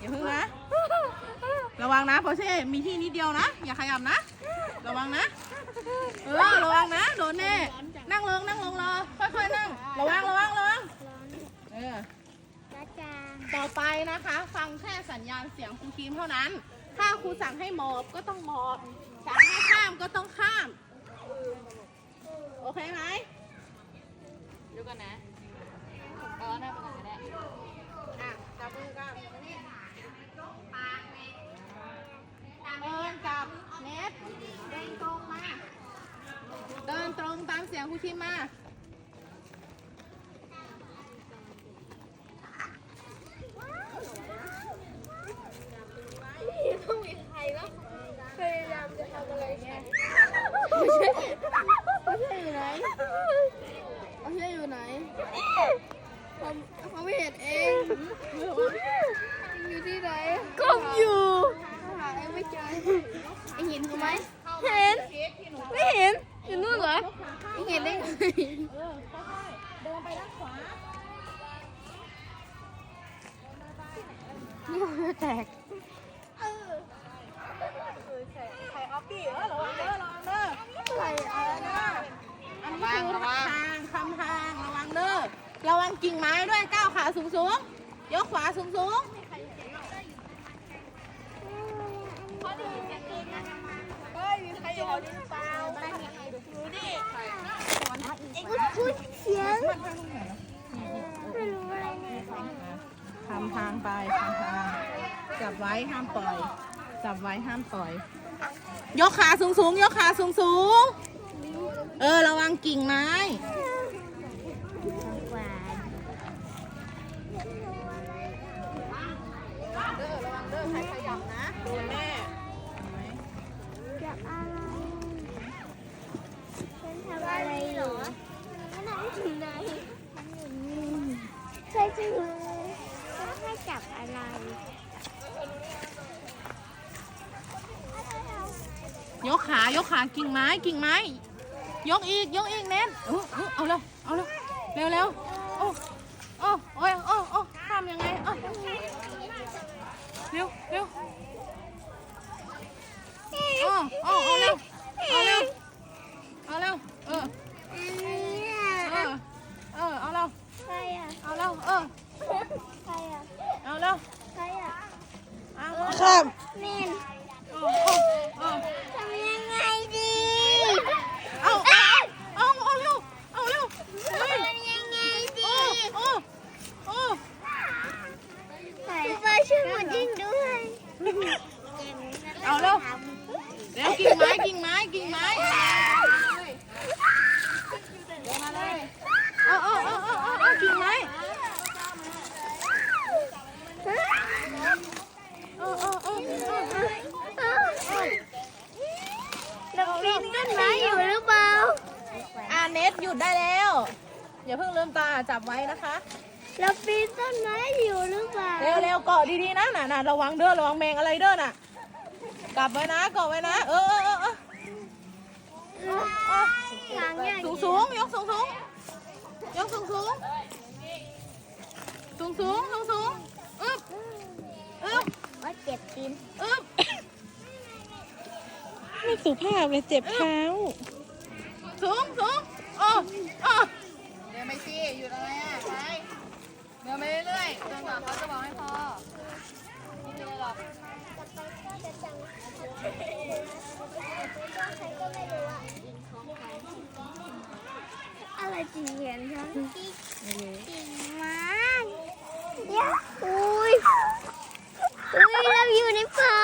อย่าพิ่งนะ ระวังนะโพเช่มีที่นิดเดียวนะ อย่าขยับนะ ระวังนะ เออ ระวังนะ โดนแน่ นั่งลงนั่งลงรอ ค่อยๆนั่ง ระวังระวังระวังเออจ้าจ้าต่อไปนะคะ ฟังแค่สัญญาณเสียงครูครีมเท่านั้น ถ้าครูสั่งให้หมอบก็ต้องหมอบ สั่งให้ข้ามก็ต้องข้าม โอเคไหมดูก่อนนะเอาหน้าไปก่อนก็ได้อะ จับมือกันเดินกับเน็ตเดินตรงมา เดินตรงตามเสียงครูคิมมา ต้องมีใครแล้วพยายามจะทำอะไรฉัน ไม่ใช่อยู่ไหนไม่ใช่อยู่ไหน เขาเขาไม่เห็นเองอยู่ที่ไหนก้มอยู่หาเองไม่เจอไอเห็นเขาไหมเห็นไม่เห็นอยู่นู่นเหรอไอเห็นได้ไงเออค่อยๆเดินไปด้านขวานี่มันแตกใครออฟฟี่เออระวังเด้อระวังเด้ออะไรอะไรนะอันนี้คือทางคำทางระวังเด้อ ระวังกิ่งไม้ด้วยก้าวขาสูงสูงๆยกขวาสูงสูงไอ้กูพูดเสียงไม่รู้อะไรเนี่ยๆทำทางไปทำทางจับไว้ห้ามปล่อย จับไว้ห้ามปล่อย ยกขาสูงสูงๆยกขาสูงสูงๆเออ ระวังกิ่งไม้ หวาน เด้อระวังเด้อใครขยับนะโดนแน่ จับอะไรฉันทำอะไรเหรอมันไหนถึงไหนมันอยู่นี่ใช่จังเลยฉันให้จับอะไร ยกขายกขากิ่งไม้กิ่งไม้ ยกอีกยกอีกเน้นเออเออเอาเร็วเอาเร็วเร็วเร็วโอ้โอ้โอ้ยโอ้โอ้ข้ามยังไงเอ้าเร็วเร็วโอ้โอ้เอาเร็วเอาเร็วเอาเร็วเออเออเออเอาเร็วใครอะเอาเร็วเออใครอะเอาเร็วใครอะเอาข้ามเมนโอ้โอ้โอ้ ทำยังไงดี เอาเอาเอาเอาเร็วเอาเร็วเฮ้ย ทำยังไงดี โอ้โอ้โอ้ พี่ฟ้าช่วยหมดยิ่งด้วย เอาเร็วเร็วกิ่งไม้กิ่งไม้กิ่งไม้เดินมาเลยเอาเอาเอาเอาเอาเอากิ่งไม้เอาเอาเอาเอา เรา ปีนต้นไม้อยู่หรือเปล่าอ่าเน็ตหยุดได้แล้ว อย่าเพิ่งลืมตาจับไว้นะคะ เราปีนต้นไม้อยู่หรือเปล่าเร็วเร็วเกาะดีๆนะน่ะน่ะระวังเด้อระวังแมงอะไรเด้อน่ะ กลับไว้นะเกาะไว้นะ เออเออเออเออเออหลังอย่างสูงสูงยกสูงสูงยกสูงสูงสูงสูงสูงสูงอึ๊บอึ๊บว่าเจ็บตีนอึ๊บ ไม่สุภาพเลยเจ็บเท้าสูงสูงโอ้โอ้เดินไปสิอยู่ตรงไหนอะไปเดินไปเรื่อยๆจนกว่าเขาจะบอกให้พอไม่เป็นไรหรอกอะไรจริงเหรียญคะจริงมากยะอุ้ยอุ้ยเราอยู่ในป่า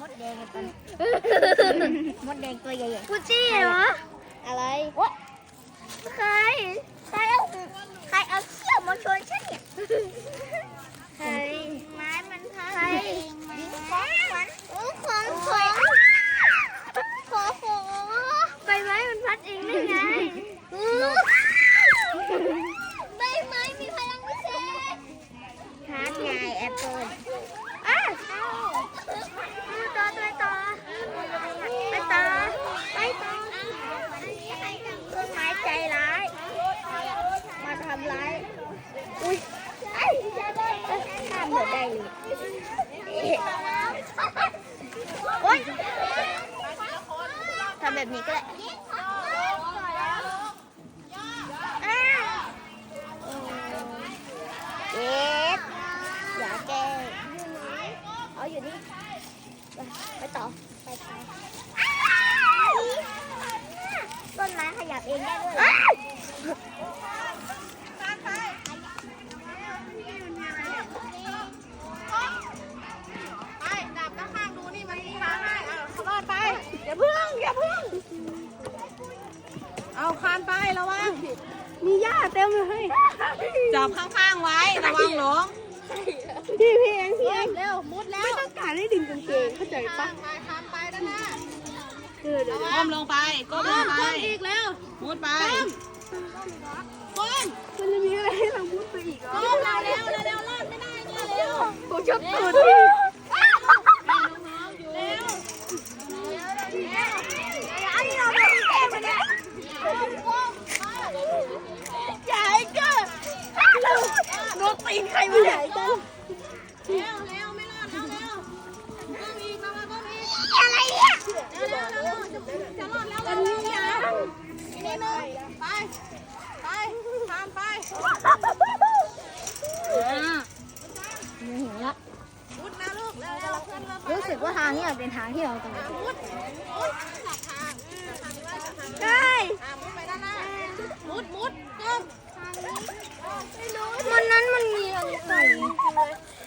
มดแดงกันมดแดงตัวใหญ่กูจี้เหรออะไร โอ๊ใคร ใครเอาใครเอาเชือกมาชนฉันเนี่ยใครไม้มันพัใครของของของ ทำแบบนี้ก็ได้ ลยจับข้างๆไว้ระวังหลงพี่พี่เองพี่เองเร็วมุดแล้วไม่ต้องการให้ดึงกางเกงเข้าใจปะไปทำไปด้านหน้าเออเดี๋ยวก้มลงไปก้มลงไปอีกแล้วมุดไปก้มมันจะมีอะไรให้เราพูดไปอีกเหรอก้มเร็วเร็วเร็วรอดไม่ได้เนี่ยเร็วผมชอบตูดพี่ เร็ว อันนี้เราไม่ได้แก้มาเนี่ยใหญ่เกินโดน ตีนใครมาใหญ่เกินเร็วเร็วไม่รอดแล้วเร็วก้มอีกมามาก้มอีกอะไรเนี่ยเร็วเร็วเร็วจะรอดแล้วเร็วเร็วอย่าอีกนิดนึงไปไปทำไปมุดนะลูกเร็วเร็วเพื่อนเริ่มรู้สึกว่าทางนี้เป็นทางที่เราต้องมุดมุดจับทางทางด้วยทางด้วยได้อะมุดไปด้านหน้ามุดมุดก้มมันนั้นมันมีอะไรใส่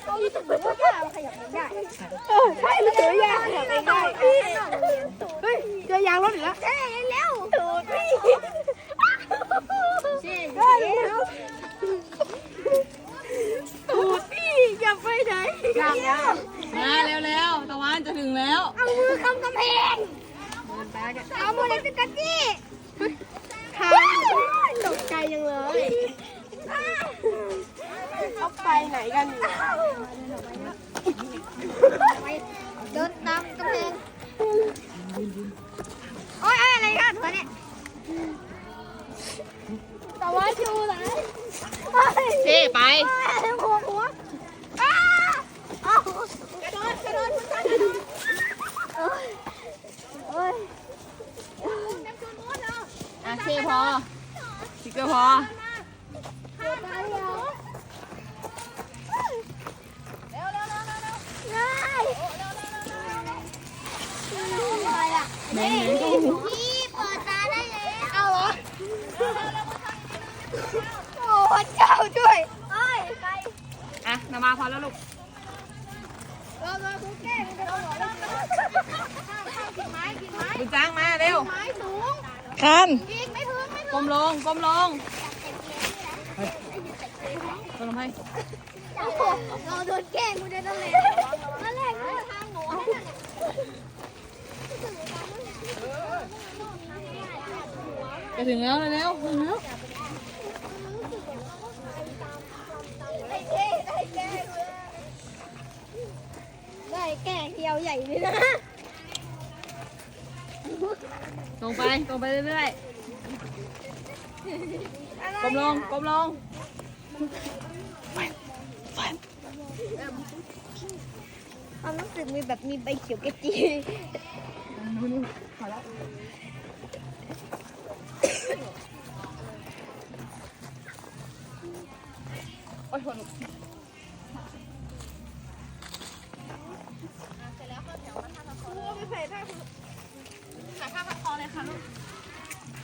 เขารู้สึกว่าย่ามันขยับ ไม่ได้เออใช่มันเจอยาขยับไม่ได้เฮ้ยเจอยางรถอีกแล้วใช่แล้วถูกพี่ใช่แล้วถูกพี่อย่าไปไหนอย่ามาเร็วเร็วตะวันจะถึงแล้ว เอามือคำกำแพงเอามือเล็กกันจี้ทางตกใจยังเลยเขาไปไหนกันอยู่ เดินตามกำแพงโอ้ยอะไรกันวะเนี่ยแต่ว่าชูไหนเช่ไปหัวหัวอ้าเอากระโดดกระโดดกระโดดโอ้ยโอ้ยอะเช่พอสิกเกอร์พอ อะแม่งพี่เปิดตาได้แล้ว เอาเหรอโอ้พระเจ้าช่วยเอ้ยใครอะนามาพอแล้วลูกเราเราทุกแก้งจะโดนหรอเรากิ่งไม้กิ่งไม้ดูจ้างมาเร็วไม้สูงคันกิ่งไม่ถึงไม่ถึงก้มลงก้มลงก้มลงให้เราโดนแก้งกูจะต้องเลยนั่นแหละคือทางหนูนั่นแหละ จะถึงแล้วเร็วถึงแล้วได้แก้ได้แก้ได้แก้เดียวใหญ่เลยนะลงไปลงไปเรื่อยๆก้มลงก้มลงความรู้สึกมีแบบมีใบเขียวกระจี โอ้